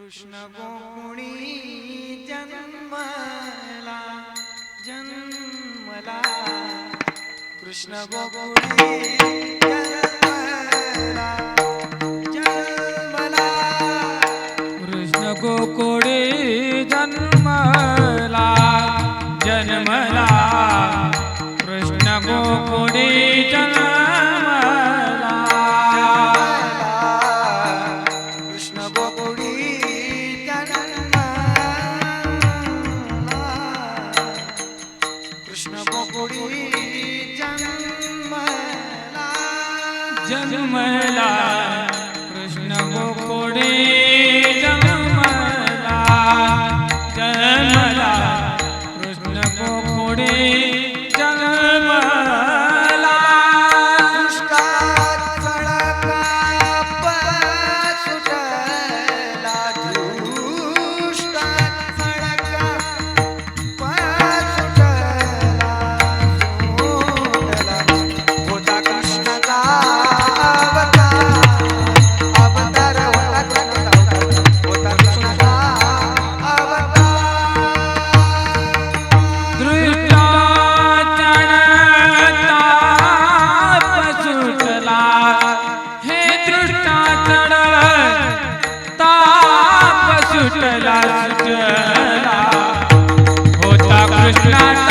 कृष्ण गोकुणी जन्मला जन्मला. कृष्ण गोकुणी जन्मला जन्मला. कृष्ण गोकुळी जन्मला कृष्ण गोकुळी जन्म कृष्ण गोकुळी जन्मला. जन्मला कृष्ण गोकुळी सुटला सुटला होता कृष्णाचा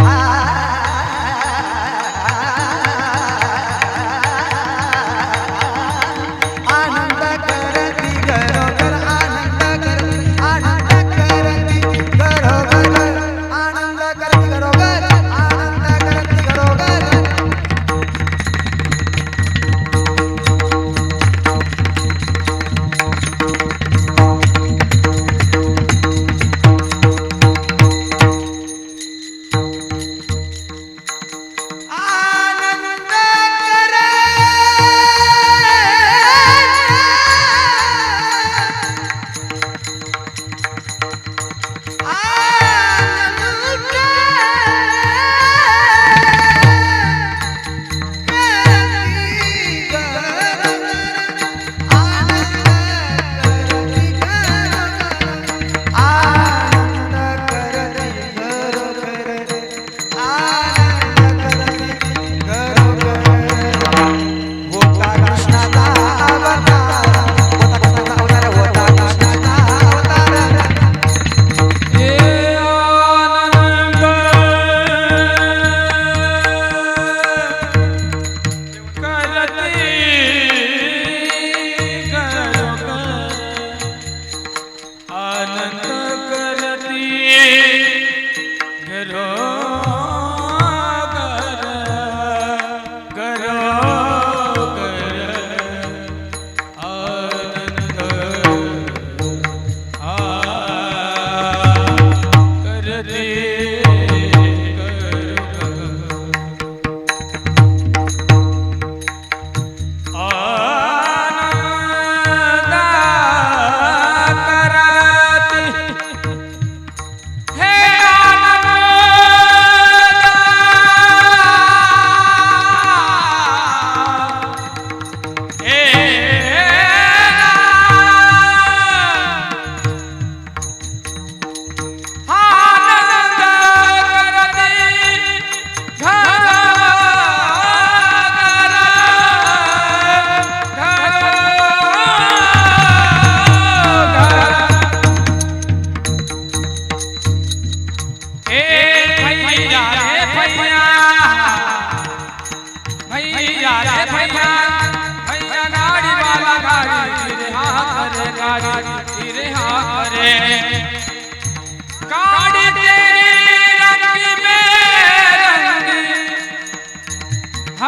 Ah. Oh.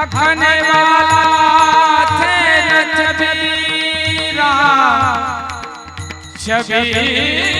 અખને વાલા છે નચબીરા શબીર